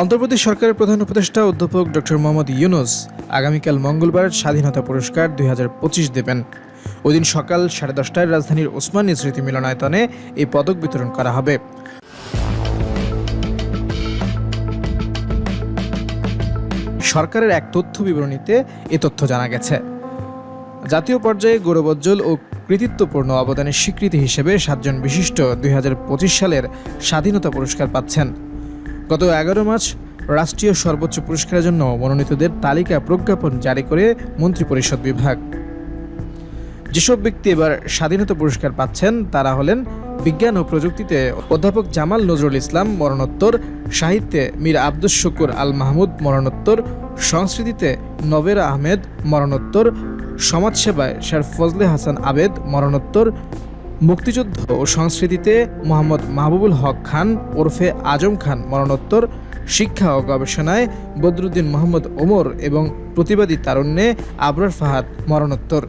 অন্ধ্রপ্রদেশ সরকারের প্রধান উপদেষ্টা অধ্যাপক ডক্টর মোহাম্মদ ইউনুস আগামীকাল মঙ্গলবার স্বাধীনতা পুরস্কার দুই হাজার পঁচিশ দেবেন। ওই দিন সকাল সাড়ে দশটায় রাজধানীর ওসমানী স্মৃতি মিলনায়তনে এই পদক বিতরণ করা হবে। সরকারের এক তথ্য বিবরণীতে এ তথ্য জানা গেছে। জাতীয় পর্যায়ে গৌরবোজ্জ্বল ও কৃতিত্বপূর্ণ অবদানের স্বীকৃতি হিসেবে সাতজন বিশিষ্ট দুই হাজার পঁচিশ সালের স্বাধীনতা পুরস্কার পাচ্ছেন। গত এগারো মার্চ রাষ্ট্রীয় সর্বোচ্চ পুরস্কারের জন্য মনোনীতদের তালিকা প্রজ্ঞাপন জারি করে মন্ত্রিপরিষদ বিভাগ। যেসব ব্যক্তি এবার স্বাধীনতা পুরস্কার পাচ্ছেন, তারা হলেন বিজ্ঞান ও প্রযুক্তিতে অধ্যাপক জামাল নজরুল ইসলাম, মরণোত্তর, সাহিত্যে মীর আব্দুস শুকুর আল মাহমুদ, মরণোত্তর, সংস্কৃতিতে নবের আহমেদ, মরণোত্তর, সমাজসেবায় শের ফজলে হাসান আবেদ, মরণোত্তর মুক্তিযুদ্ধ ও সংস্কৃতিতে মোহাম্মদ মাহবুবুল হক খান ওরফে আজম খান মরণোত্তর, শিক্ষা ও গবেষণায় বদরুদ্দিন মোহাম্মদ ওমর এবং প্রতিবাদী তারুণ্যে আবরার ফাহাদ মরণোত্তর।